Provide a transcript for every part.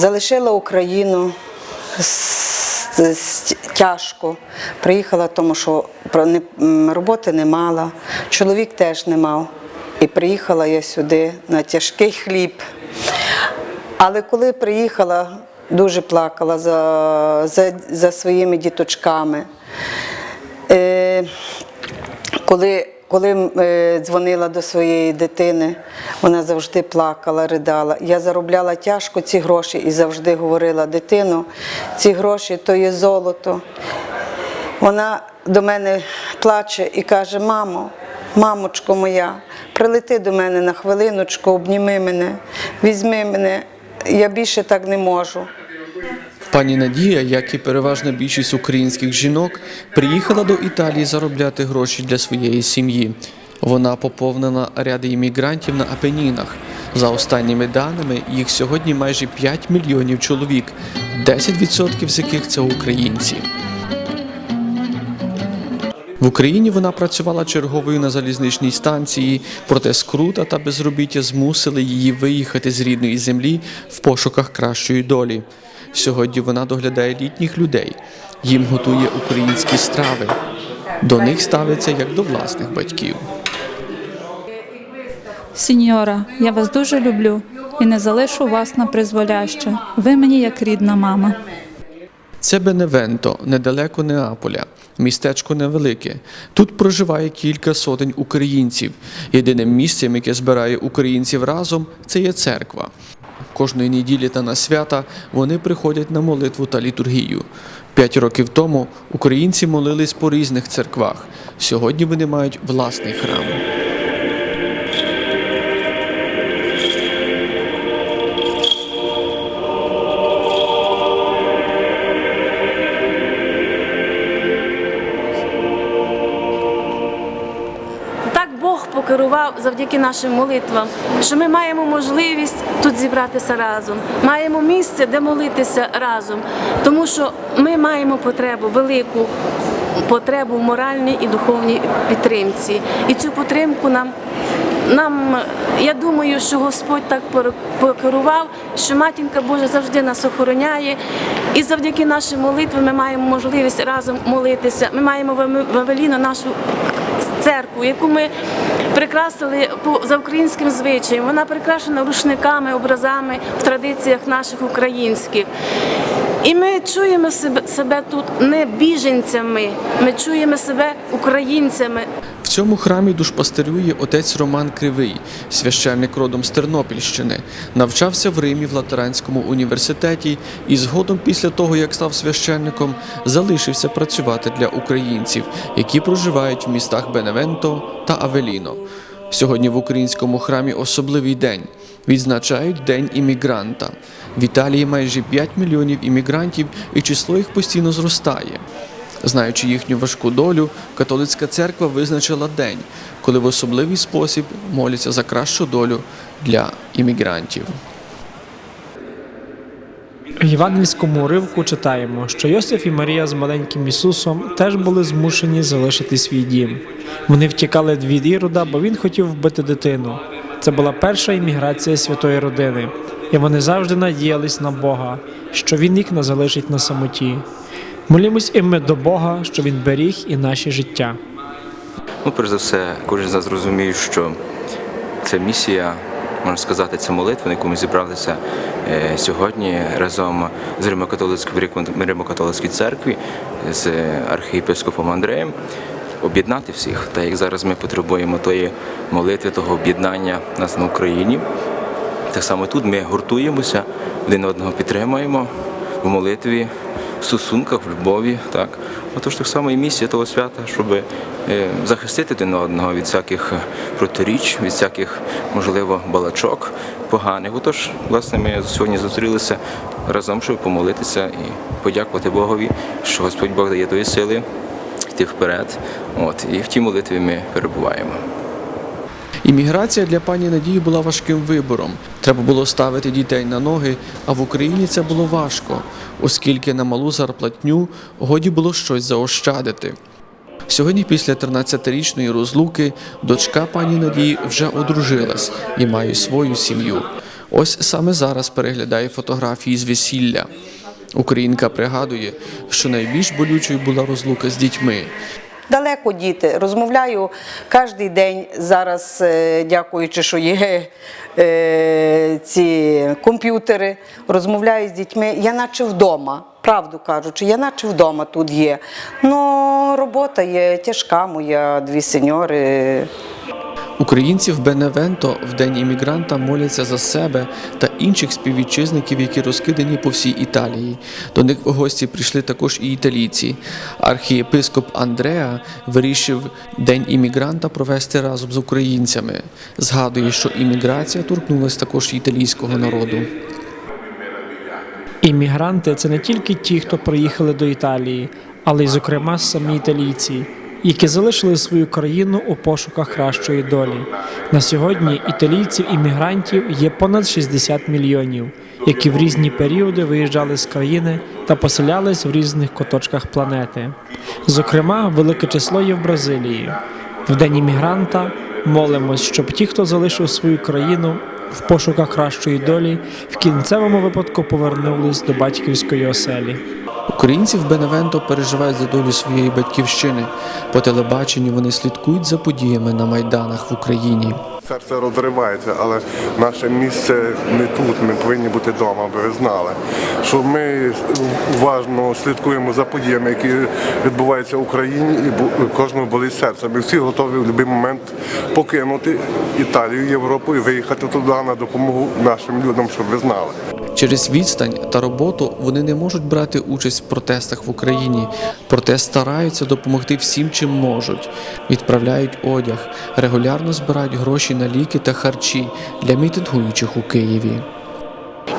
Залишила Україну тяжко. Приїхала, тому що роботи не мала, чоловік теж не мав. І приїхала я сюди на тяжкий хліб. Але коли приїхала, дуже плакала за, за, за своїми діточками. Е, коли, коли е, дзвонила до своєї дитини, вона завжди плакала, ридала. Я заробляла тяжко ці гроші і завжди говорила дитину, ці гроші то є золото. Вона до мене плаче і каже: Мамо, мамочко моя, прилети до мене на хвилиночку, обніми мене, візьми мене, я більше так не можу. Пані Надія, як і переважна більшість українських жінок, приїхала до Італії заробляти гроші для своєї сім'ї. Вона поповнила ряди іммігрантів на Апенінах. За останніми даними, їх сьогодні майже 5 мільйонів чоловік, 10% з яких це українці. В Україні вона працювала черговою на залізничній станції, проте скрута та безробіття змусили її виїхати з рідної землі в пошуках кращої долі. Сьогодні вона доглядає літніх людей, їм готує українські страви. До них ставиться як до власних батьків. Сіньора, я вас дуже люблю і не залишу вас на призволяще. Ви мені як рідна мама. Це Беневенто, недалеко Неаполя. Містечко невелике. Тут проживає кілька сотень українців. Єдиним місцем, яке збирає українців разом, це є церква. Кожної неділі та на свята вони приходять на молитву та літургію. П'ять років тому українці молились по різних церквах. Сьогодні вони мають власний храм. Бог завдяки нашим молитвам, що ми маємо можливість тут зібратися разом, маємо місце, де молитися разом, тому що ми маємо потребу велику. Потребу в моральній і духовній підтримці. І цю підтримку нам, нам, я думаю, що Господь так покерував, що Матінка Божа завжди нас охороняє. І завдяки нашій молитві ми маємо можливість разом молитися. Ми маємо в Ам- нашу церкву, яку ми прикрасили за українським звичаєм. Вона прикрашена рушниками, образами в традиціях наших українських. І ми чуємо себе тут не біженцями, ми чуємо себе українцями. Цьому храмі душпастерює отець Роман Кривий, священник родом з Тернопільщини, навчався в Римі в Латеранському університеті і згодом, після того як став священником, залишився працювати для українців, які проживають в містах Беневенто та Авеліно. Сьогодні в українському храмі особливий день. Відзначають День іммігранта. В Італії майже 5 мільйонів іммігрантів, і число їх постійно зростає. Знаючи їхню важку долю, католицька церква визначила день, коли в особливий спосіб моляться за кращу долю для іммігрантів. В євангельському уривку читаємо, що Йосиф і Марія з маленьким Ісусом теж були змушені залишити свій дім. Вони втікали від Ірода, бо він хотів вбити дитину. Це була перша імміграція святої родини, і вони завжди надіялись на Бога, що Він їх не залишить на самоті. Молімось і ми до Бога, що Він беріг і наші життя. Ну, перш за все, кожен з нас розуміє, що це місія, можна сказати, це молитва, на яку ми зібралися е, сьогодні разом з Римо-католицькою церкві, з архієпископом Андреєм. Об'єднати всіх, так як зараз ми потребуємо тої молитви, того об'єднання нас на Україні. Так само тут ми гуртуємося, один одного підтримуємо в молитві, в стосунках, в любові. Так. Отож, так само і місія того свята, щоб е, захистити один одного від всяких е, протиріч, від всяких, можливо, балачок поганих. Отож, власне, ми сьогодні зустрілися разом, щоб помолитися і подякувати Богові, що Господь Бог дає тої сили йти вперед. От, і в тій молитві ми перебуваємо. Імміграція для пані Надії була важким вибором. Треба було ставити дітей на ноги, а в Україні це було важко, оскільки на малу зарплатню годі було щось заощадити. Сьогодні, після 13-річної розлуки, дочка пані Надії вже одружилась і має свою сім'ю. Ось саме зараз переглядає фотографії з весілля. Українка пригадує, що найбільш болючою була розлука з дітьми. Далеко діти. Розмовляю кожен день зараз, е, дякуючи, що є е, ці комп'ютери. Розмовляю з дітьми. Я наче вдома, правду кажучи, я наче вдома тут є. Ну, робота є тяжка моя, дві сеньори. Українці в Беневенто в день іммігранта моляться за себе та інших співвітчизників, які розкидані по всій Італії. До них в гості прийшли також і італійці. Архієпископ Андреа вирішив день іммігранта провести разом з українцями. Згадує, що імміграція торкнулася також італійського народу. Іммігранти це не тільки ті, хто приїхали до Італії, але й, зокрема, самі італійці, які залишили свою країну у пошуках кращої долі. На сьогодні італійців-іммігрантів є понад 60 мільйонів, які в різні періоди виїжджали з країни та поселялись в різних куточках планети. Зокрема, велике число є в Бразилії. В день іммігранта молимось, щоб ті, хто залишив свою країну в пошуках кращої долі, в кінцевому випадку повернулись до батьківської оселі. Українці в Беневенто переживають за долю своєї батьківщини. По телебаченню вони слідкують за подіями на майданах в Україні. Серце розривається, але наше місце не тут. Ми повинні бути вдома, аби ви знали. Що ми уважно слідкуємо за подіями, які відбуваються в Україні, і кожному болить серце. Ми всі готові в будь-який момент покинути Італію, Європу і виїхати туди на допомогу нашим людям, щоб ви знали. Через відстань та роботу вони не можуть брати участь в протестах в Україні, проте стараються допомогти всім, чим можуть. Відправляють одяг, регулярно збирають гроші на ліки та харчі для мітингуючих у Києві.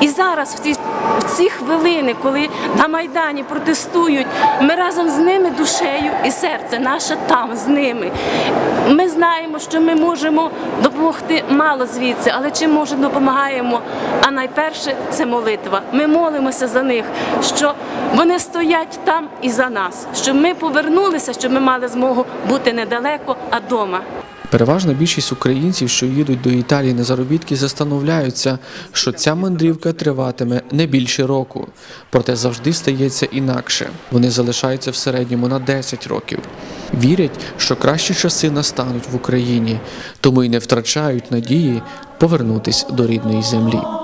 І зараз, в ці, в ці хвилини, коли на Майдані протестують, ми разом з ними душею і серце наше там з ними. Ми знаємо, що ми можемо допомогти мало звідси, але чим може допомагаємо. А найперше це молитва. Ми молимося за них, що вони стоять там і за нас, щоб ми повернулися, щоб ми мали змогу бути недалеко, а вдома. Переважна більшість українців, що їдуть до Італії на заробітки, застановляються, що ця мандрівка триватиме не більше року. Проте завжди стається інакше. Вони залишаються в середньому на 10 років. Вірять, що кращі часи настануть в Україні, тому й не втрачають надії повернутись до рідної землі.